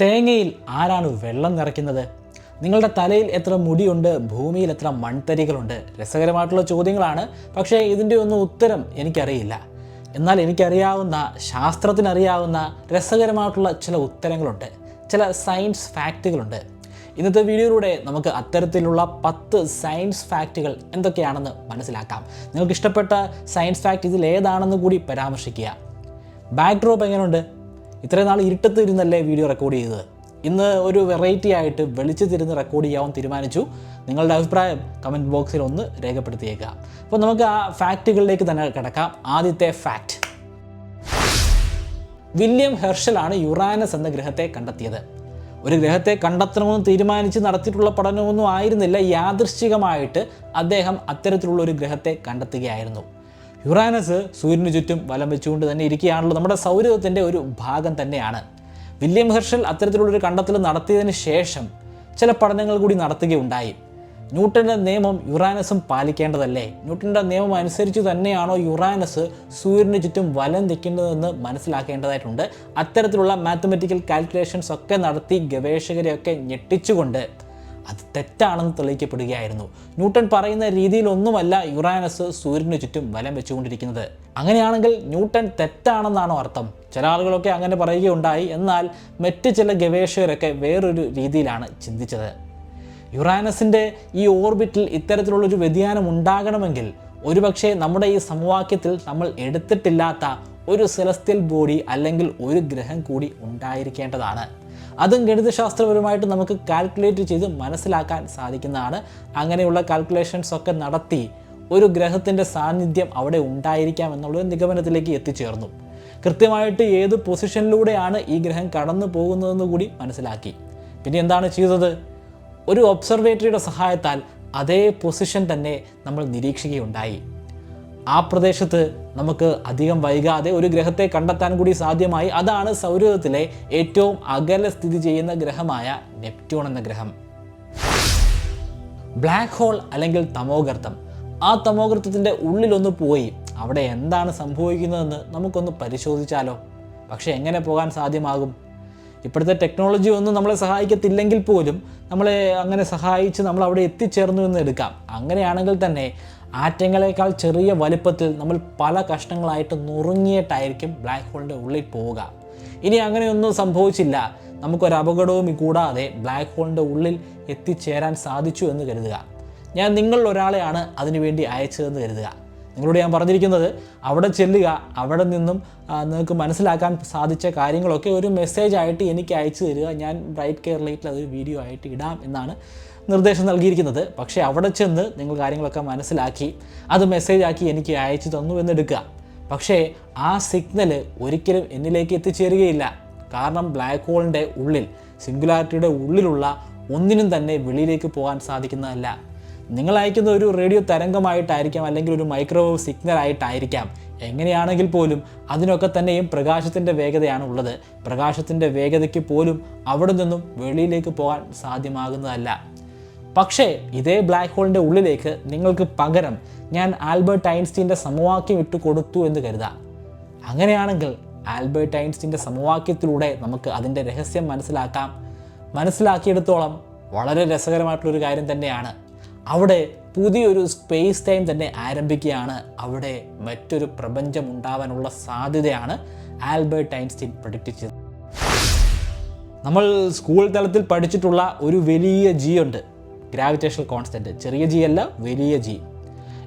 തേങ്ങയിൽ ആരാണ് വെള്ളം നിറയ്ക്കുന്നത്? നിങ്ങളുടെ തലയിൽ എത്ര മുടിയുണ്ട്? ഭൂമിയിൽ എത്ര മൺതരികളുണ്ട്? രസകരമായിട്ടുള്ള ചോദ്യങ്ങളാണ്. പക്ഷേ ഇതിന്റെ ഒന്നും ഉത്തരം എനിക്കറിയില്ല. എന്നാൽ എനിക്കറിയാവുന്ന ശാസ്ത്രത്തിനറിയാവുന്ന രസകരമായിട്ടുള്ള ചില ഉത്തരങ്ങളുണ്ട്. ചില സയൻസ് ഫാക്റ്റുകളുണ്ട്. ഇന്നത്തെ വീഡിയോയിലൂടെ നമുക്ക് അത്തരത്തിലുള്ള പത്ത് സയൻസ് ഫാക്റ്റുകൾ എന്തൊക്കെയാണെന്ന് മനസ്സിലാക്കാം. നിങ്ങൾക്ക് ഇഷ്ടപ്പെട്ട സയൻസ് ഫാക്റ്റ് ഇതിൽ ഏതാണെന്ന് കൂടി പരാമർശിക്കുക. ബാക്ക് ഡ്രോപ്പ് എങ്ങനെയുണ്ട് ഇത്രയും നാൾ ഇരുട്ടത്ത് ഇരുന്നല്ലേ വീഡിയോ റെക്കോർഡ് ചെയ്തത്? ഇന്ന് ഒരു വെറൈറ്റി ആയിട്ട് വെളിച്ചത്തിരുന്ന് റെക്കോർഡ് ചെയ്യാൻ തീരുമാനിച്ചു. നിങ്ങളുടെ അഭിപ്രായം കമന്റ് ബോക്സിൽ ഒന്ന് രേഖപ്പെടുത്തിയേക്കുക അപ്പോൾ നമുക്ക് ആ ഫാക്റ്റുകളിലേക്ക് തന്നെ കിടക്കാം. ആദ്യത്തെ ഫാക്റ്റ് വില്യം ഹെർഷലാണ് യുറാനസ് എന്ന ഗ്രഹത്തെ കണ്ടെത്തിയത്. ഒരു ഗ്രഹത്തെ കണ്ടെത്തണമെന്ന് തീരുമാനിച്ച് നടത്തിയിട്ടുള്ള പഠനമൊന്നും ആയിരുന്നില്ല. യാദൃശ്ചികമായിട്ട് അദ്ദേഹം അത്തരത്തിലുള്ള ഒരു ഗ്രഹത്തെ കണ്ടെത്തുകയായിരുന്നു. യുറാനസ് സൂര്യന് ചുറ്റും വലം വെച്ചുകൊണ്ട് തന്നെ ഇരിക്കുകയാണല്ലോ. നമ്മുടെ സൗരത്തിന്റെ ഒരു ഭാഗം തന്നെയാണ്. വില്യം ഹെർഷൽ അത്തരത്തിലുള്ളൊരു കണ്ടെത്തൽ നടത്തിയതിന് ശേഷം ചില പഠനങ്ങൾ കൂടി നടത്തുകയുണ്ടായി. ന്യൂട്ടന്റെ നിയമം യുറാനസും പാലിക്കേണ്ടതല്ലേ? ന്യൂട്ടന്റെ നിയമം അനുസരിച്ച് തന്നെയാണോ യുറാനസ് സൂര്യന് ചുറ്റും വലം നിൽക്കേണ്ടതെന്ന് മനസ്സിലാക്കേണ്ടതായിട്ടുണ്ട്. അത്തരത്തിലുള്ള മാത്തമെറ്റിക്കൽ കാൽക്കുലേഷൻസ് ഒക്കെ നടത്തി ഗവേഷകരെയൊക്കെ ഞെട്ടിച്ചുകൊണ്ട് അത് തെറ്റാണെന്ന് തെളിയിക്കപ്പെടുകയായിരുന്നു. ന്യൂട്ടൺ പറയുന്ന രീതിയിലൊന്നുമല്ല യുറാനസ് സൂര്യന് ചുറ്റും വലം വെച്ചുകൊണ്ടിരിക്കുന്നത്. അങ്ങനെയാണെങ്കിൽ ന്യൂട്ടൺ തെറ്റാണെന്നാണോ അർത്ഥം? ചില ആളുകളൊക്കെ അങ്ങനെ പറയുകയുണ്ടായി. എന്നാൽ മറ്റ് ചില ഗവേഷകരൊക്കെ വേറൊരു രീതിയിലാണ് ചിന്തിച്ചത്. യുറാനസിന്റെ ഈ ഓർബിറ്റിൽ ഇത്തരത്തിലുള്ളൊരു വ്യതിയാനം ഉണ്ടാകണമെങ്കിൽ ഒരുപക്ഷെ നമ്മുടെ ഈ സമവാക്യത്തിൽ നമ്മൾ എടുത്തിട്ടില്ലാത്ത ഒരു സെലസ്ത്യൽ ബോഡി അല്ലെങ്കിൽ ഒരു ഗ്രഹം കൂടി ഉണ്ടായിരിക്കേണ്ടതാണ്. അതും ഗണിതശാസ്ത്രപരമായിട്ട് നമുക്ക് കാൽക്കുലേറ്റ് ചെയ്ത് മനസ്സിലാക്കാൻ സാധിക്കുന്നതാണ്. അങ്ങനെയുള്ള കാൽക്കുലേഷൻസ് ഒക്കെ നടത്തി ഒരു ഗ്രഹത്തിന്റെ സാന്നിധ്യം അവിടെ ഉണ്ടായിരിക്കാം എന്നുള്ളൊരു നിഗമനത്തിലേക്ക് എത്തിച്ചേർന്നു. കൃത്യമായിട്ട് ഏത് പൊസിഷനിലൂടെയാണ് ഈ ഗ്രഹം കടന്നു പോകുന്നതെന്ന് കൂടി മനസ്സിലാക്കി. പിന്നെ എന്താണ് ചെയ്തത്? ഒരു ഒബ്സർവേറ്ററിയുടെ സഹായത്താൽ അതേ പൊസിഷൻ തന്നെ നമ്മൾ നിരീക്ഷിക്കുകയുണ്ടായി. ആ പ്രദേശത്ത് നമുക്ക് അധികം വൈകാതെ ഒരു ഗ്രഹത്തെ കണ്ടെത്താൻ കൂടി സാധ്യമായി. അതാണ് സൗരയൂഥത്തിലെ ഏറ്റവും അകലെ സ്ഥിതി ചെയ്യുന്ന ഗ്രഹമായ നെപ്റ്റ്യൂൺ എന്ന ഗ്രഹം. ബ്ലാക്ക് ഹോൾ അല്ലെങ്കിൽ തമോഗർത്തം. ആ തമോഗർത്തത്തിന്റെ ഉള്ളിലൊന്ന് പോയി. അവിടെ എന്താണ് സംഭവിക്കുന്നതെന്ന് നമുക്കൊന്ന് പരിശോധിച്ചാലോ? പക്ഷേ എങ്ങനെ പോകാൻ സാധ്യമാകും? ഇപ്പോഴത്തെ ടെക്നോളജി ഒന്നും നമ്മളെ സഹായിക്കത്തില്ലെങ്കിൽ പോലും നമ്മളെ അങ്ങനെ സഹായിച്ച് നമ്മൾ അവിടെ എത്തിച്ചേർന്നു എന്ന് എടുക്കാം. അങ്ങനെയാണെങ്കിൽ തന്നെ ആറ്റങ്ങളെക്കാൾ ചെറിയ വലുപ്പത്തിൽ നമ്മൾ പല കഷ്ണങ്ങളായിട്ട് നുറുങ്ങിയിട്ടായിരിക്കും ബ്ലാക്ക് ഹോളിന്റെ ഉള്ളിൽ പോവുക. ഇനി അങ്ങനെയൊന്നും സംഭവിച്ചില്ല. നമുക്കൊരു അപകടവും കൂടാതെ ബ്ലാക്ക് ഹോളിന്റെ ഉള്ളിൽ എത്തിച്ചേരാൻ സാധിച്ചു എന്ന് കരുതുക. ഞാൻ നിങ്ങളിൽ ഒരാളെയാണ് അതിനുവേണ്ടി അയച്ചതെന്ന് കരുതുക. നിങ്ങളോട് ഞാൻ പറഞ്ഞിരിക്കുന്നത് അവിടെ ചെല്ലുക അവിടെ നിന്നും നിങ്ങൾക്ക് മനസ്സിലാക്കാൻ സാധിച്ച കാര്യങ്ങളൊക്കെ ഒരു മെസ്സേജ് ആയിട്ട് എനിക്ക് അയച്ചു തരിക. ഞാൻ ബ്രൈറ്റ് കെയർ ലൈറ്റിൽ അതൊരു വീഡിയോ ആയിട്ട് ഇടാം എന്നാണ്. നിർദ്ദേശം നൽകിയിരിക്കുന്നത്. പക്ഷേ അവിടെ ചെന്ന് നിങ്ങൾ കാര്യങ്ങളൊക്കെ മനസ്സിലാക്കി അത് മെസ്സേജ് ആക്കി എനിക്ക് അയച്ചു തന്നു എന്നെടുക്കുക. പക്ഷേ ആ സിഗ്നൽ ഒരിക്കലും എന്നിലേക്ക് എത്തിച്ചേരുകയില്ല. കാരണം ബ്ലാക്ക് ഹോളിന്റെ ഉള്ളിൽ സിംഗുലാരിറ്റിയുടെ ഉള്ളിലുള്ള ഒന്നിനും തന്നെ വെളിയിലേക്ക് പോകാൻ സാധിക്കുന്നതല്ല. നിങ്ങൾ അയക്കുന്ന ഒരു റേഡിയോ തരംഗമായിട്ടായിരിക്കാം അല്ലെങ്കിൽ ഒരു മൈക്രോവേവ് സിഗ്നൽ ആയിട്ടായിരിക്കാം. എങ്ങനെയാണെങ്കിൽ പോലും അതിനൊക്കെ തന്നെയും പ്രകാശത്തിന്റെ വേഗതയാണ് ഉള്ളത്. പ്രകാശത്തിന്റെ വേഗതയ്ക്ക് പോലും അവിടെ നിന്നും വെളിയിലേക്ക് പോകാൻ സാധ്യമാകുന്നതല്ല. പക്ഷേ ഇതേ ബ്ലാക്ക് ഹോളിന്റെ ഉള്ളിലേക്ക് നിങ്ങൾക്ക് പകരം ഞാൻ ആൽബർട്ട് ഐൻസ്റ്റീന്റെ സമവാക്യം ഇട്ട് കൊടുത്തു എന്ന് കരുതാം. അങ്ങനെയാണെങ്കിൽ ആൽബർട്ട് ഐൻസ്റ്റീന്റെ സമവാക്യത്തിലൂടെ നമുക്ക് അതിന്റെ രഹസ്യം മനസ്സിലാക്കാം. മനസ്സിലാക്കിയെടുത്തോളം വളരെ രസകരമായിട്ടുള്ളൊരു കാര്യം തന്നെയാണ്. അവിടെ പുതിയൊരു സ്പേസ് ടൈം തന്നെ ആരംഭിക്കുകയാണ്. അവിടെ മറ്റൊരു പ്രപഞ്ചം ഉണ്ടാവാനുള്ള സാധ്യതയാണ് ആൽബർട്ട് ഐൻസ്റ്റീൻ പ്രഡിക്റ്റ് ചെയ്തത് നമ്മൾ സ്കൂൾ തലത്തിൽ പഠിച്ചിട്ടുള്ള ഒരു വലിയ ജി ഉണ്ട് ഗ്രാവിറ്റേഷണൽ കോൺസ്റ്റന്റ് ചെറിയ ജി അല്ല വലിയ G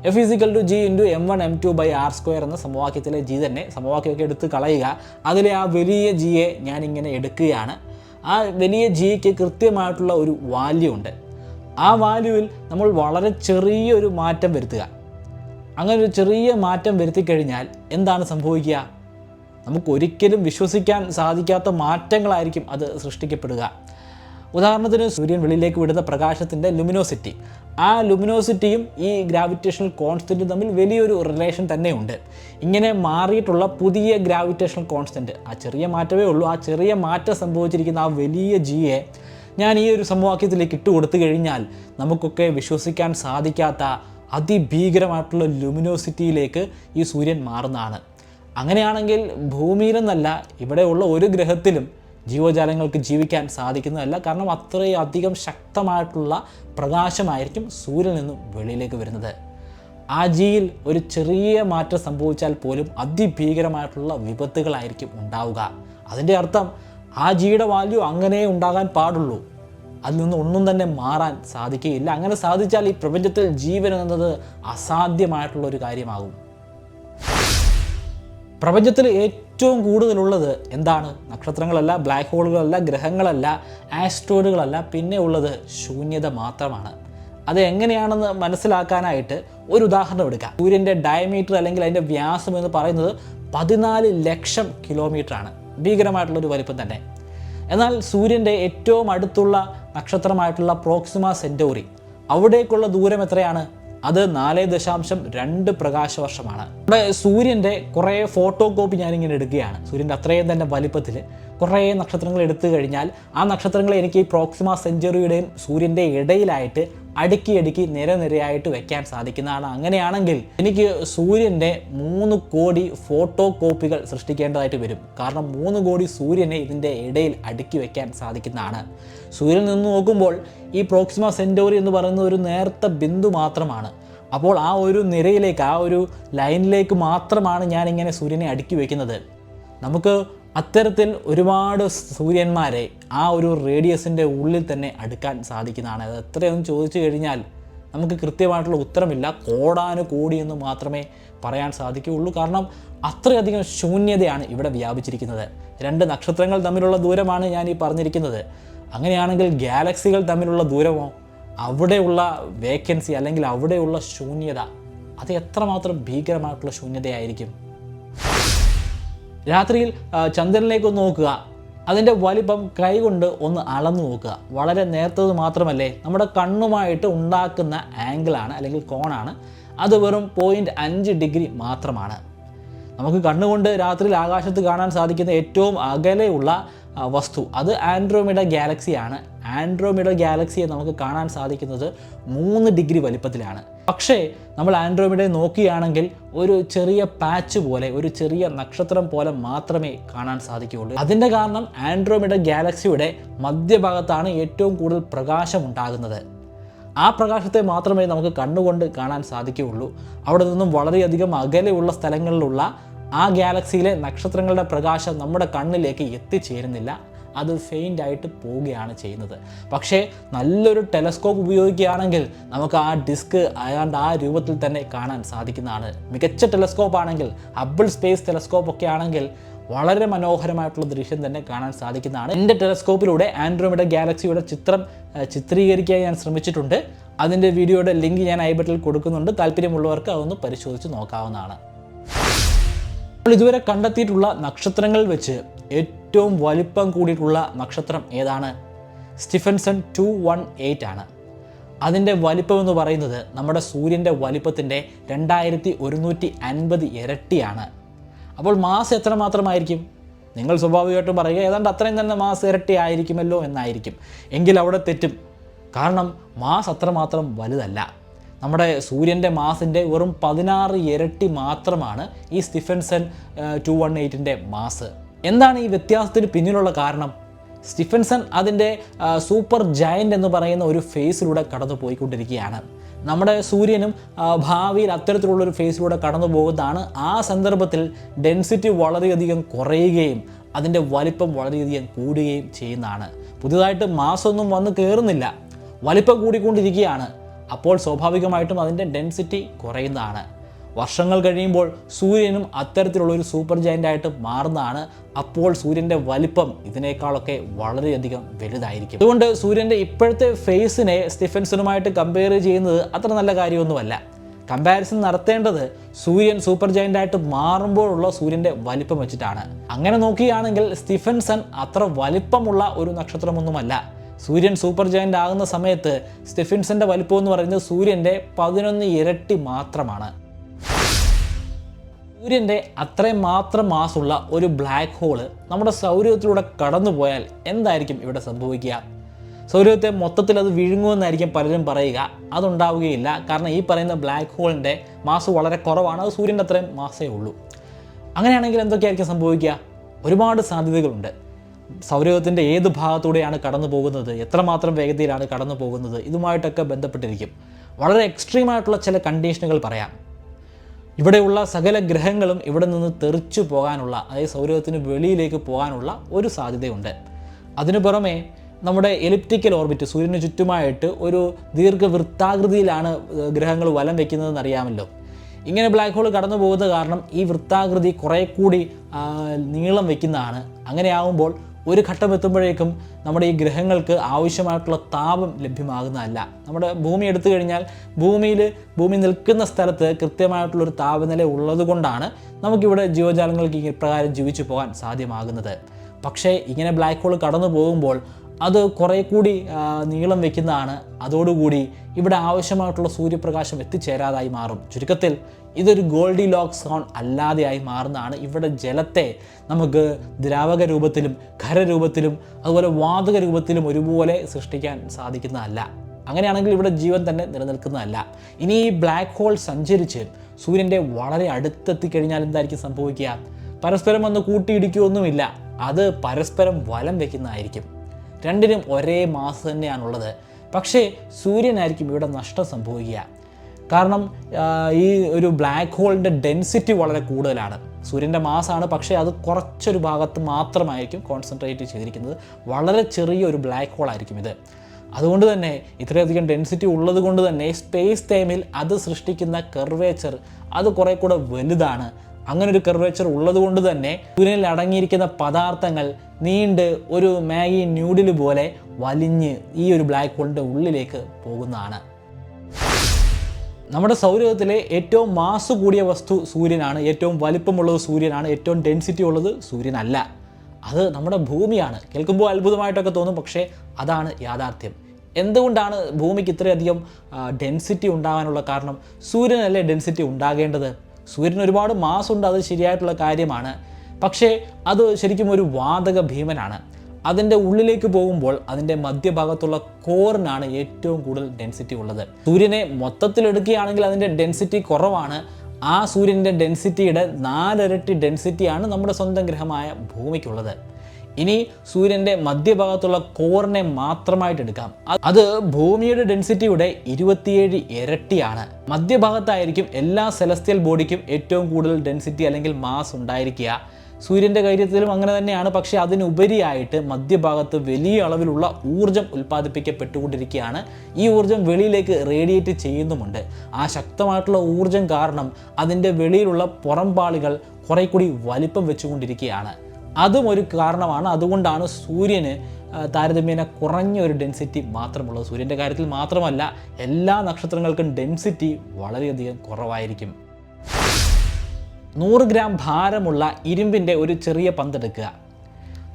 F is equal to G into M one M two by R square എന്ന സമവാക്യത്തിലെ ജി തന്നെ സമവാക്യമൊക്കെ എടുത്ത് കളയുക. അതിലെ ആ വലിയ ജിയെ ഞാനിങ്ങനെ എടുക്കുകയാണ്. ആ വലിയ ജിക്ക് കൃത്യമായിട്ടുള്ള ഒരു വാല്യൂ ഉണ്ട്. ആ വാല്യൂവിൽ നമ്മൾ വളരെ ചെറിയൊരു മാറ്റം വരുത്തുക. അങ്ങനെ ഒരു ചെറിയ മാറ്റം വരുത്തി കഴിഞ്ഞാൽ എന്താണ് സംഭവിക്കുക? നമുക്ക് ഒരിക്കലും വിശ്വസിക്കാൻ സാധിക്കാത്ത മാറ്റങ്ങളായിരിക്കും അത് സൃഷ്ടിക്കപ്പെടുക. ഉദാഹരണത്തിന് സൂര്യൻ വെളിയിലേക്ക് വിടുന്ന പ്രകാശത്തിന്റെ ലുമിനോസിറ്റി ആ ലുമിനോസിറ്റിയും ഈ ഗ്രാവിറ്റേഷണൽ കോൺസ്റ്റന്റും തമ്മിൽ വലിയൊരു റിലേഷൻ തന്നെയുണ്ട്. ഇങ്ങനെ മാറിയിട്ടുള്ള പുതിയ ഗ്രാവിറ്റേഷണൽ കോൺസ്റ്റന്റ് ആ ചെറിയ മാറ്റമേ ഉള്ളൂ. ആ ചെറിയ മാറ്റം സംഭവിച്ചിരിക്കുന്ന ആ വലിയ ജിയെ ഞാൻ ഈ ഒരു സമവാക്യത്തിലേക്ക് ഇട്ട് കൊടുത്തു കഴിഞ്ഞാൽ നമുക്കൊക്കെ വിശ്വസിക്കാൻ സാധിക്കാത്ത അതിഭീകരമായിട്ടുള്ള ലുമിനോസിറ്റിയിലേക്ക് ഈ സൂര്യൻ മാറുന്നതാണ്. അങ്ങനെയാണെങ്കിൽ ഭൂമിയിലെന്നല്ല ഇവിടെയുള്ള ഒരു ഗ്രഹത്തിലും ജീവജാലങ്ങൾക്ക് ജീവിക്കാൻ സാധിക്കുന്നതല്ല. കാരണം അത്രയും അധികം ശക്തമായിട്ടുള്ള പ്രകാശമായിരിക്കും സൂര്യനിൽ നിന്നും വെളിയിലേക്ക് വരുന്നത്. ആ ജിയിൽ ഒരു ചെറിയ മാറ്റം സംഭവിച്ചാൽ പോലും അതിഭീകരമായിട്ടുള്ള വിപത്തുകളായിരിക്കും ഉണ്ടാവുക. അതിന്റെ അർത്ഥം ആ ജിയുടെ വാല്യൂ അങ്ങനെ ഉണ്ടാകാൻ പാടുള്ളൂ. അതിൽ നിന്ന് ഒന്നും തന്നെ മാറാൻ സാധിക്കുകയില്ല. അങ്ങനെ സാധിച്ചാൽ ഈ പ്രപഞ്ചത്തിൽ ജീവൻ എന്നത് അസാധ്യമായിട്ടുള്ള ഒരു കാര്യമാകും. പ്രപഞ്ചത്തിൽ ഏറ്റവും കൂടുതലുള്ളത് എന്താണ്? നക്ഷത്രങ്ങളല്ല ബ്ലാക്ക് ഹോളുകളല്ല ഗ്രഹങ്ങളല്ല ആസ്ട്രോയിഡുകളല്ല പിന്നെ ഉള്ളത് ശൂന്യത മാത്രമാണ്. അത് എങ്ങനെയാണെന്ന് മനസ്സിലാക്കാനായിട്ട് ഒരു ഉദാഹരണം എടുക്കാം. സൂര്യന്റെ ഡയമീറ്റർ അല്ലെങ്കിൽ അതിന്റെ വ്യാസം എന്ന് പറയുന്നത് പതിനാല് ലക്ഷം കിലോമീറ്റർ ആണ്. ഭീകരമായിട്ടുള്ളൊരു വലിപ്പം തന്നെ. എന്നാൽ സൂര്യന്റെ ഏറ്റവും അടുത്തുള്ള നക്ഷത്രമായിട്ടുള്ള പ്രോക്സിമ സെന്റോറി അവിടേക്കുള്ള ദൂരം എത്രയാണ്? അത് നാല് ദശാംശം രണ്ട് പ്രകാശ വർഷമാണ് നമ്മുടെ സൂര്യന്റെ കുറേ ഫോട്ടോ കോപ്പി ഞാനിങ്ങനെ എടുക്കുകയാണ്. സൂര്യന്റെ അത്രയും തന്നെ വലിപ്പത്തിൽ കുറേ നക്ഷത്രങ്ങൾ എടുത്തു കഴിഞ്ഞാൽ ആ നക്ഷത്രങ്ങളെ എനിക്ക് ഈ പ്രോക്സിമ സെഞ്ചുറിയുടെയും സൂര്യന്റെ ഇടയിലായിട്ട് അടുക്കി അടുക്കി നിരനിരയായിട്ട് വെക്കാൻ സാധിക്കുന്നതാണ് അങ്ങനെയാണെങ്കിൽ എനിക്ക് സൂര്യന്റെ മൂന്ന് കോടി ഫോട്ടോ കോപ്പികൾ സൃഷ്ടിക്കേണ്ടതായിട്ട് വരും. കാരണം മൂന്ന് കോടി സൂര്യനെ ഇതിന്റെ ഇടയിൽ അടുക്കി വെക്കാൻ സാധിക്കുന്നതാണ് സൂര്യനിൽ നിന്ന് നോക്കുമ്പോൾ ഈ പ്രോക്സിമ സെന്റോറി എന്ന് പറയുന്ന ഒരു നേർത്ത ബിന്ദു മാത്രമാണ്. അപ്പോൾ ആ ഒരു നിരയിലേക്ക് ആ ഒരു ലൈനിലേക്ക് മാത്രമാണ് ഞാൻ ഇങ്ങനെ സൂര്യനെ അടുക്കി വയ്ക്കുന്നത് നമുക്ക് അത്തരത്തിൽ ഒരുപാട് സൂര്യന്മാരെ ആ ഒരു റേഡിയസിന്റെ ഉള്ളിൽ തന്നെ അടുക്കാൻ സാധിക്കുന്നതാണ്. അത് എത്രയൊന്നും ചോദിച്ചു കഴിഞ്ഞാൽ നമുക്ക് കൃത്യമായിട്ടുള്ള ഉത്തരമില്ല. കോടാനു കോടി എന്ന് മാത്രമേ പറയാൻ സാധിക്കുകയുള്ളൂ. കാരണം അത്രയധികം ശൂന്യതയാണ് ഇവിടെ വ്യാപിച്ചിരിക്കുന്നത്. രണ്ട് നക്ഷത്രങ്ങൾ തമ്മിലുള്ള ദൂരമാണ് ഞാൻ ഈ പറഞ്ഞിരിക്കുന്നത്. അങ്ങനെയാണെങ്കിൽ ഗാലക്സികൾ തമ്മിലുള്ള ദൂരമോ? അവിടെയുള്ള വേക്കൻസി അല്ലെങ്കിൽ അവിടെയുള്ള ശൂന്യത അത് എത്രമാത്രം ഭീകരമായിട്ടുള്ള ശൂന്യതയായിരിക്കും? രാത്രിയിൽ ചന്ദ്രനിലേക്ക് നോക്കുക. അതിന്റെ വലിപ്പം കൈകൊണ്ട് ഒന്ന് അളന്നു നോക്കുക. വളരെ നേർത്തത് മാത്രമല്ലേ നമ്മുടെ കണ്ണുമായിട്ട് ഉണ്ടാക്കുന്ന ആംഗിളാണ് അല്ലെങ്കിൽ കോണാണ്. അത് വെറും പോയിന്റ് അഞ്ച് ഡിഗ്രി മാത്രമാണ്. നമുക്ക് കണ്ണുകൊണ്ട് രാത്രിയിൽ ആകാശത്ത് കാണാൻ സാധിക്കുന്ന ഏറ്റവും അകലെയുള്ള വസ്തു അത് ആൻഡ്രോമിഡ ഗാലക്സിയാണ് ആൻഡ്രോമിഡ ഗാലക്സിയെ നമുക്ക് കാണാൻ സാധിക്കുന്നത് മൂന്ന് ഡിഗ്രി വലിപ്പത്തിലാണ്. പക്ഷേ നമ്മൾ ആൻഡ്രോമിഡയെ നോക്കുകയാണെങ്കിൽ ഒരു ചെറിയ പാച്ച് പോലെ ഒരു ചെറിയ നക്ഷത്രം പോലെ മാത്രമേ കാണാൻ സാധിക്കുകയുള്ളൂ. അതിന്റെ കാരണം ആൻഡ്രോമിഡ ഗാലക്സിയുടെ മധ്യഭാഗത്താണ് ഏറ്റവും കൂടുതൽ പ്രകാശം ഉണ്ടാകുന്നത് ആ പ്രകാശത്തെ മാത്രമേ നമുക്ക് കണ്ണുകൊണ്ട് കാണാൻ സാധിക്കുകയുള്ളൂ. അവിടെ നിന്നും വളരെയധികം അകലെയുള്ള സ്ഥലങ്ങളിലുള്ള ആ ഗാലക്സിയിലെ നക്ഷത്രങ്ങളുടെ പ്രകാശം നമ്മുടെ കണ്ണിലേക്ക് എത്തിച്ചേരുന്നില്ല. അത് ഫെയിന്റ് ആയിട്ട് പോവുകയാണ് ചെയ്യുന്നത്. പക്ഷേ നല്ലൊരു ടെലസ്കോപ്പ് ഉപയോഗിക്കുകയാണെങ്കിൽ നമുക്ക് ആ ഡിസ്ക് അയാണ്ട് ആ രൂപത്തിൽ തന്നെ കാണാൻ സാധിക്കുന്നതാണ്. മികച്ച ടെലസ്കോപ്പ് ആണെങ്കിൽ ഹബിൾ സ്പേസ് ടെലസ്കോപ്പ് ഒക്കെ ആണെങ്കിൽ വളരെ മനോഹരമായിട്ടുള്ള ദൃശ്യം തന്നെ കാണാൻ സാധിക്കുന്നതാണ്. എന്റെ ടെലസ്കോപ്പിലൂടെ ആൻഡ്രോമിഡ ഗാലക്സിയുടെ ചിത്രം ചിത്രീകരിക്കാൻ ഞാൻ ശ്രമിച്ചിട്ടുണ്ട്. അതിന്റെ വീഡിയോയുടെ ലിങ്ക് ഞാൻ ഐ ബട്ടിൽ കൊടുക്കുന്നുണ്ട്. താല്പര്യമുള്ളവർക്ക് അതൊന്ന് പരിശോധിച്ച് നോക്കാവുന്നതാണ്. നമ്മൾ ഇതുവരെ കണ്ടെത്തിയിട്ടുള്ള നക്ഷത്രങ്ങൾ വെച്ച് ഏറ്റവും വലിപ്പം കൂടിയിട്ടുള്ള നക്ഷത്രം ഏതാണ്? സ്റ്റിഫൻസൺ ടു വൺ എയ്റ്റ് ആണ്. അതിന്റെ വലിപ്പം എന്ന് പറയുന്നത് നമ്മുടെ സൂര്യന്റെ വലിപ്പത്തിന്റെ രണ്ടായിരത്തി ഒരുന്നൂറ്റി അൻപത് ഇരട്ടിയാണ്. അപ്പോൾ മാസ് എത്രമാത്രമായിരിക്കും നിങ്ങൾ സ്വാഭാവികമായിട്ടും പറയുക ഏതാണ്ട് അത്രയും തന്നെ മാസ് ഇരട്ടി ആയിരിക്കുമല്ലോ എന്നായിരിക്കും. എങ്കിൽ അവിടെ തെറ്റും. കാരണം മാസ് അത്രമാത്രം വലുതല്ല. നമ്മുടെ സൂര്യന്റെ മാസിന്റെ വെറും പതിനാറ് ഇരട്ടി മാത്രമാണ് ഈ സ്റ്റിഫൻസൺ ടു വൺ എയ്റ്റിന്റെ മാസ്. എന്താണ് ഈ വ്യത്യാസത്തിന് പിന്നിലുള്ള കാരണം? സ്റ്റിഫൻസൺ അതിന്റെ സൂപ്പർ ജയന്റ് എന്ന് പറയുന്ന ഒരു ഫേസിലൂടെ കടന്നു പോയിക്കൊണ്ടിരിക്കുകയാണ് നമ്മുടെ സൂര്യനും ഭാവിയിൽ അത്തരത്തിലുള്ള ഒരു ഫേസിലൂടെ കടന്നു പോകുന്നതാണ് ആ സന്ദർഭത്തിൽ ഡെൻസിറ്റി വളരെയധികം കുറയുകയും അതിന്റെ വലിപ്പം വളരെയധികം കൂടുകയും ചെയ്യുന്നതാണ്. പുതിയതായിട്ട് മാസമൊന്നും വന്ന് കയറുന്നില്ല. വലിപ്പം കൂടിക്കൊണ്ടിരിക്കുകയാണ്. അപ്പോൾ സ്വാഭാവികമായിട്ടും അതിന്റെ ഡെൻസിറ്റി കുറയുന്നതാണ്. വർഷങ്ങൾ കഴിയുമ്പോൾ സൂര്യനും അത്തരത്തിലുള്ള ഒരു സൂപ്പർ ജയന്റായിട്ട് മാറുന്നതാണ്. അപ്പോൾ സൂര്യന്റെ വലിപ്പം ഇതിനേക്കാളൊക്കെ വളരെയധികം വലുതായിരിക്കും. അതുകൊണ്ട് സൂര്യന്റെ ഇപ്പോഴത്തെ ഫേസിനെ സ്റ്റെഫൻസനുമായിട്ട് കമ്പയർ ചെയ്യുന്നത് അത്ര നല്ല കാര്യമൊന്നുമല്ല. കമ്പാരിസൺ നടത്തേണ്ടത് സൂര്യൻ സൂപ്പർ ജയന്റായിട്ട് മാറുമ്പോഴുള്ള സൂര്യന്റെ വലിപ്പം വെച്ചിട്ടാണ്. അങ്ങനെ നോക്കുകയാണെങ്കിൽ സ്റ്റീഫൻസൺ അത്ര വലിപ്പമുള്ള ഒരു നക്ഷത്രമൊന്നുമല്ല. സൂര്യൻ സൂപ്പർ ജയന്റ് ആകുന്ന സമയത്ത് സ്റ്റെഫിൻസന്റെ വലിപ്പം എന്ന് പറയുന്നത് സൂര്യന്റെ പതിനൊന്ന് ഇരട്ടി മാത്രമാണ്. സൂര്യന്റെ അത്രയും മാത്രം മാസുള്ള ഒരു ബ്ലാക്ക് ഹോൾ നമ്മുടെ സൗരത്തിലൂടെ കടന്നു പോയാൽ എന്തായിരിക്കും ഇവിടെ സംഭവിക്കുക? സൗരത്തെ മൊത്തത്തിൽ അത് വിഴുങ്ങുമെന്നായിരിക്കും പലരും പറയുക. അതുണ്ടാവുകയില്ല. കാരണം ഈ പറയുന്ന ബ്ലാക്ക് ഹോളിന്റെ മാസ് വളരെ കുറവാണ്. അത് സൂര്യന്റെ അത്രയും മാസേ ഉള്ളൂ. അങ്ങനെയാണെങ്കിൽ എന്തൊക്കെയായിരിക്കും സംഭവിക്കുക? ഒരുപാട് സാധ്യതകളുണ്ട്. സൗരത്തിന്റെ ഏത് ഭാഗത്തൂടെയാണ് കടന്നു പോകുന്നത്? എത്രമാത്രം വേഗതയിലാണ് കടന്നു പോകുന്നത്? ഇതുമായിട്ടൊക്കെ ബന്ധപ്പെട്ടിരിക്കും. വളരെ എക്സ്ട്രീമായിട്ടുള്ള ചില കണ്ടീഷനുകൾ പറയാം. ഇവിടെയുള്ള സകല ഗ്രഹങ്ങളും ഇവിടെ നിന്ന് തെറിച്ചു പോകാനുള്ള അതായത് സൗരത്തിന് വെളിയിലേക്ക് പോകാനുള്ള ഒരു സാധ്യതയുണ്ട്. അതിനു പുറമെ നമ്മുടെ എലിപ്റ്റിക്കൽ ഓർബിറ്റ് സൂര്യന് ചുറ്റുമായിട്ട് ഒരു ദീർഘവൃത്താകൃതിയിലാണ് ഗ്രഹങ്ങൾ വലം വയ്ക്കുന്നതെന്ന് അറിയാമല്ലോ ഇങ്ങനെ ബ്ലാക്ക് ഹോൾ കടന്നു പോകുന്നത് കാരണം ഈ വൃത്താകൃതി കുറേ കൂടി നീളം വയ്ക്കുന്നതാണ് അങ്ങനെയാകുമ്പോൾ ഒരു ഘട്ടം എത്തുമ്പോഴേക്കും നമ്മുടെ ഈ ഗ്രഹങ്ങൾക്ക് ആവശ്യമായിട്ടുള്ള താപം ലഭ്യമാകുന്നതല്ല. നമ്മുടെ ഭൂമി എടുത്തു കഴിഞ്ഞാൽ ഭൂമിയിൽ ഭൂമി നിൽക്കുന്ന സ്ഥലത്ത് കൃത്യമായിട്ടുള്ളൊരു താപനില ഉള്ളതുകൊണ്ടാണ് നമുക്കിവിടെ ജീവജാലങ്ങൾക്ക് ഇപ്രകാരം ജീവിച്ചു പോകാൻ സാധ്യമാകുന്നത്. പക്ഷേ ഇങ്ങനെ ബ്ലാക്ക് ഹോൾ കടന്നു പോകുമ്പോൾ അത് കുറേ കൂടി നീളം വെക്കുന്നതാണ്. അതോടുകൂടി ഇവിടെ ആവശ്യമായിട്ടുള്ള സൂര്യപ്രകാശം എത്തിച്ചേരാതായി മാറും. ചുരുക്കത്തിൽ ഇതൊരു ഗോൾഡി ലോക്ക് സോൺ അല്ലാതെയായി മാറുന്നതാണ്. ഇവിടെ ജലത്തെ നമുക്ക് ദ്രാവക രൂപത്തിലും ഖരരൂപത്തിലും അതുപോലെ വാതക രൂപത്തിലും ഒരുപോലെ സൃഷ്ടിക്കാൻ സാധിക്കുന്നതല്ല. അങ്ങനെയാണെങ്കിൽ ഇവിടെ ജീവൻ തന്നെ നിലനിൽക്കുന്നതല്ല. ഇനി ഈ ബ്ലാക്ക് ഹോൾ സഞ്ചരിച്ച് സൂര്യന്റെ വളരെ അടുത്തെത്തിക്കഴിഞ്ഞാൽ എന്തായിരിക്കും സംഭവിക്കുക? പരസ്പരം ഒന്ന് കൂട്ടിയിടിക്കുകയൊന്നുമില്ല അത് പരസ്പരം വലം വെക്കുന്നതായിരിക്കും. രണ്ടിനും ഒരേ മാസം തന്നെയാണുള്ളത്. പക്ഷേ സൂര്യനായിരിക്കും ഇവിടെ നഷ്ടം സംഭവിക്കുക. കാരണം ഈ ഒരു ബ്ലാക്ക് ഹോളിന്റെ ഡെൻസിറ്റി വളരെ കൂടുതലാണ്. സൂര്യന്റെ മാസമാണ് പക്ഷേ അത് കുറച്ചൊരു ഭാഗത്ത് മാത്രമായിരിക്കും കോൺസെൻട്രേറ്റ് ചെയ്തിരിക്കുന്നത്. വളരെ ചെറിയ ഒരു ബ്ലാക്ക് ഹോൾ ആയിരിക്കും ഇത്. അതുകൊണ്ട് തന്നെ ഇത്രയധികം ഡെൻസിറ്റി ഉള്ളത് കൊണ്ട് തന്നെ സ്പേസ് ടൈമിൽ അത് സൃഷ്ടിക്കുന്ന കർവേച്ചർ അത് കുറേ കൂടെ വലുതാണ്. അങ്ങനെ ഒരു കർവേച്ചർ ഉള്ളത് കൊണ്ട് തന്നെ സൂര്യനിൽ അടങ്ങിയിരിക്കുന്ന പദാർത്ഥങ്ങൾ നീണ്ട് ഒരു മാഗി ന്യൂഡിൽ പോലെ വലിഞ്ഞ് ഈ ഒരു ബ്ലാക്ക് ഹോളിന്റെ ഉള്ളിലേക്ക് പോകുന്നതാണ്. നമ്മുടെ സൗരയൂഥത്തിലെ ഏറ്റവും മാസ് കൂടിയ വസ്തു സൂര്യനാണ് ഏറ്റവും വലിപ്പമുള്ളത് സൂര്യനാണ് ഏറ്റവും ഡെൻസിറ്റി ഉള്ളത് സൂര്യനല്ല. അത് നമ്മുടെ ഭൂമിയാണ്. കേൾക്കുമ്പോൾ അത്ഭുതമായിട്ടൊക്കെ തോന്നും പക്ഷേ അതാണ് യാഥാർത്ഥ്യം. എന്തുകൊണ്ടാണ് ഭൂമിക്ക് ഇത്രയധികം ഡെൻസിറ്റി ഉണ്ടാകാനുള്ള കാരണം? സൂര്യനല്ലേ ഡെൻസിറ്റി ഉണ്ടാകേണ്ടത്? സൂര്യന് ഒരുപാട് മാസ് ഉണ്ട് അത് ശരിയായിട്ടുള്ള കാര്യമാണ്. പക്ഷേ അത് ശരിക്കും ഒരു വാതക ഭീമനാണ്. അതിന്റെ ഉള്ളിലേക്ക് പോകുമ്പോൾ അതിന്റെ മധ്യഭാഗത്തുള്ള കോറിനാണ് ഏറ്റവും കൂടുതൽ ഡെൻസിറ്റി ഉള്ളത്. സൂര്യനെ മൊത്തത്തിൽ എടുക്കുകയാണെങ്കിൽ അതിന്റെ ഡെൻസിറ്റി കുറവാണ്. ആ സൂര്യന്റെ ഡെൻസിറ്റിയുടെ നാലിരട്ടി ഡെൻസിറ്റിയാണ് നമ്മുടെ സ്വന്തം ഗ്രഹമായ ഭൂമിക്കുള്ളത്. ഇനി സൂര്യന്റെ മധ്യഭാഗത്തുള്ള കോറിനെ മാത്രമായിട്ട് എടുക്കാം. അത് ഭൂമിയുടെ ഡെൻസിറ്റിയുടെ ഇരുപത്തിയേഴ് ഇരട്ടിയാണ്. മധ്യഭാഗത്തായിരിക്കും എല്ലാ സെലസ്റ്റിയൽ ബോഡിക്കും ഏറ്റവും കൂടുതൽ ഡെൻസിറ്റി അല്ലെങ്കിൽ മാസ് ഉണ്ടായിരിക്കുക. സൂര്യന്റെ കാര്യത്തിലും അങ്ങനെ തന്നെയാണ്. പക്ഷേ അതിനുപരിയായിട്ട് മധ്യഭാഗത്ത് വലിയ അളവിലുള്ള ഊർജം ഉൽപ്പാദിപ്പിക്കപ്പെട്ടുകൊണ്ടിരിക്കുകയാണ്. ഈ ഊർജം വെളിയിലേക്ക് റേഡിയേറ്റ് ചെയ്യുന്നുമുണ്ട്. ആ ശക്തമായിട്ടുള്ള ഊർജം കാരണം അതിന്റെ വെളിയിലുള്ള പുറംപാളികൾ കുറെ കൂടി വലിപ്പം വെച്ചുകൊണ്ടിരിക്കുകയാണ്. അതും ഒരു കാരണമാണ്. അതുകൊണ്ടാണ് സൂര്യന് താരതമ്യേന കുറഞ്ഞ ഒരു ഡെൻസിറ്റി മാത്രമുള്ളത്. സൂര്യന്റെ കാര്യത്തിൽ മാത്രമല്ല എല്ലാ നക്ഷത്രങ്ങൾക്കും ഡെൻസിറ്റി വളരെയധികം കുറവായിരിക്കും. നൂറ് ഗ്രാം ഭാരമുള്ള ഇരുമ്പിന്റെ ഒരു ചെറിയ പന്തെടുക്കുക.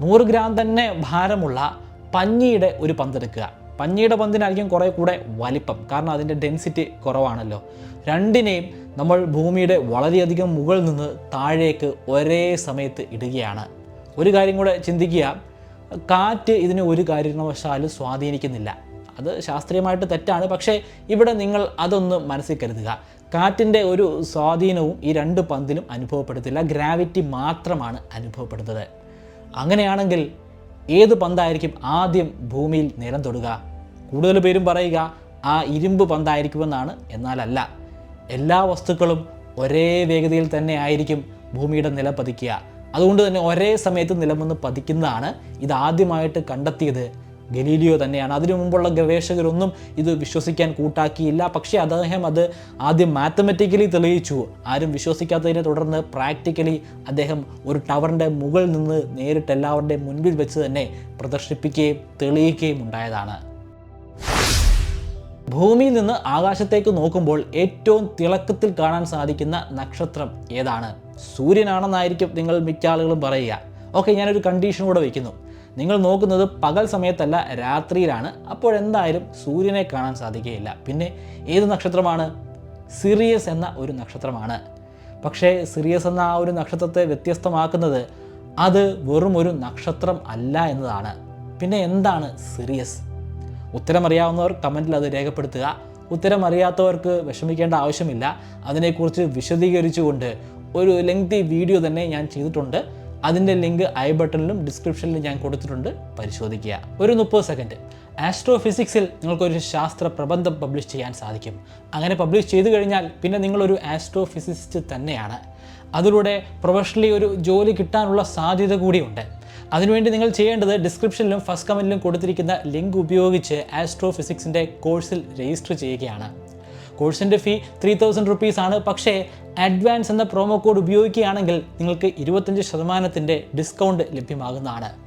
നൂറ് ഗ്രാം തന്നെ ഭാരമുള്ള പഞ്ഞിയുടെ ഒരു പന്തെടുക്കുക. പഞ്ഞിയുടെ പന്തിനായിരിക്കും കുറേ കൂടെ വലിപ്പം. കാരണം അതിന്റെ ഡെൻസിറ്റി കുറവാണല്ലോ. രണ്ടിനെയും നമ്മൾ ഭൂമിയുടെ വളരെയധികം മുകളിൽ നിന്ന് താഴേക്ക് ഒരേ സമയത്ത് ഇടുകയാണ്. ഒരു കാര്യം കൂടെ ചിന്തിക്കുക. കാറ്റ് ഇതിനെ ഒരു കാരണവശാലും സ്വാധീനിക്കുന്നില്ല. അത് ശാസ്ത്രീയമായിട്ട് തെറ്റാണ്. പക്ഷേ ഇവിടെ നിങ്ങൾ അതൊന്ന് മനസ്സിൽ കരുതുക. കാറ്റിന്റെ ഒരു സ്വാധീനവും ഈ രണ്ട് പന്തിലും അനുഭവപ്പെടുത്തില്ല. ഗ്രാവിറ്റി മാത്രമാണ് അനുഭവപ്പെടുന്നത്. അങ്ങനെയാണെങ്കിൽ ഏത് പന്തായിരിക്കും ആദ്യം ഭൂമിയിൽ നിലം തൊടുക? കൂടുതൽ പേരും പറയുക ആ ഇരുമ്പ് പന്തായിരിക്കുമെന്നാണ്. എന്നാലല്ല എല്ലാ വസ്തുക്കളും ഒരേ വേഗതയിൽ തന്നെ ആയിരിക്കും ഭൂമിയുടെ നില പതിക്കുക. അതുകൊണ്ട് തന്നെ ഒരേ സമയത്ത് നിലമെന്ന് പതിക്കുന്നതാണ് ഇത് ആദ്യമായിട്ട് കണ്ടെത്തിയത് ഗലീലിയോ തന്നെയാണ്. അതിനു മുമ്പുള്ള ഗവേഷകരൊന്നും ഇത് വിശ്വസിക്കാൻ കൂട്ടാക്കിയില്ല. പക്ഷേ അദ്ദേഹം അത് ആദ്യം മാത്തമെറ്റിക്കലി തെളിയിച്ചു. ആരും വിശ്വസിക്കാത്തതിനെ തുടർന്ന് പ്രാക്ടിക്കലി അദ്ദേഹം ഒരു ടവറിന്റെ മുകളിൽ നിന്ന് നേരിട്ട് എല്ലാവരുടെയും മുൻപിൽ വെച്ച് തന്നെ പ്രദർശിപ്പിക്കുകയും തെളിയിക്കുകയും ഉണ്ടായതാണ്. ഭൂമിയിൽ നിന്ന് ആകാശത്തേക്ക് നോക്കുമ്പോൾ ഏറ്റവും തിളക്കത്തിൽ കാണാൻ സാധിക്കുന്ന നക്ഷത്രം ഏതാണ്? സൂര്യനാണെന്നായിരിക്കും നിങ്ങൾ മിക്ക ആളുകളും പറയുക. ഓക്കെ ഞാനൊരു കണ്ടീഷൻ കൂടെ വയ്ക്കുന്നു നിങ്ങൾ നോക്കുന്നത് പകൽ സമയത്തല്ല രാത്രിയിലാണ്. അപ്പോഴെന്തായാലും സൂര്യനെ കാണാൻ സാധിക്കുകയില്ല. പിന്നെ ഏത് നക്ഷത്രമാണ്? സിറിയസ് എന്ന ഒരു നക്ഷത്രമാണ്. പക്ഷേ സിറിയസ് എന്ന ആ ഒരു നക്ഷത്രത്തെ വ്യത്യസ്തമാക്കുന്നത് അത് വെറും ഒരു നക്ഷത്രം അല്ല എന്നതാണ്. പിന്നെ എന്താണ് സിറിയസ്? ഉത്തരം അറിയാവുന്നവർ കമന്റിൽ അത് രേഖപ്പെടുത്തുക. ഉത്തരം അറിയാത്തവർക്ക് വിഷമിക്കേണ്ട ആവശ്യമില്ല. അതിനെക്കുറിച്ച് വിശദീകരിച്ചുകൊണ്ട് ഒരു ലെങ്തി വീഡിയോ തന്നെ ഞാൻ ചെയ്തിട്ടുണ്ട്. അതിന്റെ ലിങ്ക് ഐ ബട്ടണിലും ഡിസ്ക്രിപ്ഷനിലും ഞാൻ കൊടുത്തിട്ടുണ്ട്. പരിശോധിക്കുക. ഒരു മുപ്പത് സെക്കൻഡ് ആസ്ട്രോ ഫിസിക്സിൽ നിങ്ങൾക്കൊരു ശാസ്ത്ര പ്രബന്ധം പബ്ലിഷ് ചെയ്യാൻ സാധിക്കും. അങ്ങനെ പബ്ലിഷ് ചെയ്തു കഴിഞ്ഞാൽ പിന്നെ നിങ്ങളൊരു ആസ്ട്രോ ഫിസിസ്റ്റ് തന്നെയാണ്. അതിലൂടെ പ്രൊഫഷണലി ഒരു ജോലി കിട്ടാനുള്ള സാധ്യത കൂടിയുണ്ട്. അതിനുവേണ്ടി നിങ്ങൾ ചെയ്യേണ്ടത് ഡിസ്ക്രിപ്ഷനിലും ഫസ്റ്റ് കമന്റിലും കൊടുത്തിരിക്കുന്ന ലിങ്ക് ഉപയോഗിച്ച് ആസ്ട്രോ ഫിസിക്സിന്റെ കോഴ്സിൽ രജിസ്റ്റർ ചെയ്യുകയാണ്. കോഴ്സിന്റെ ഫീ ത്രീ തൗസൻഡ് റുപ്പീസ് ആണ്. പക്ഷേ അഡ്വാൻസ് എന്ന പ്രോമോ കോഡ് ഉപയോഗിക്കുകയാണെങ്കിൽ നിങ്ങൾക്ക് ഇരുപത്തഞ്ച് ശതമാനത്തിന്റെ ഡിസ്കൗണ്ട് ലഭ്യമാകുന്നതാണ്.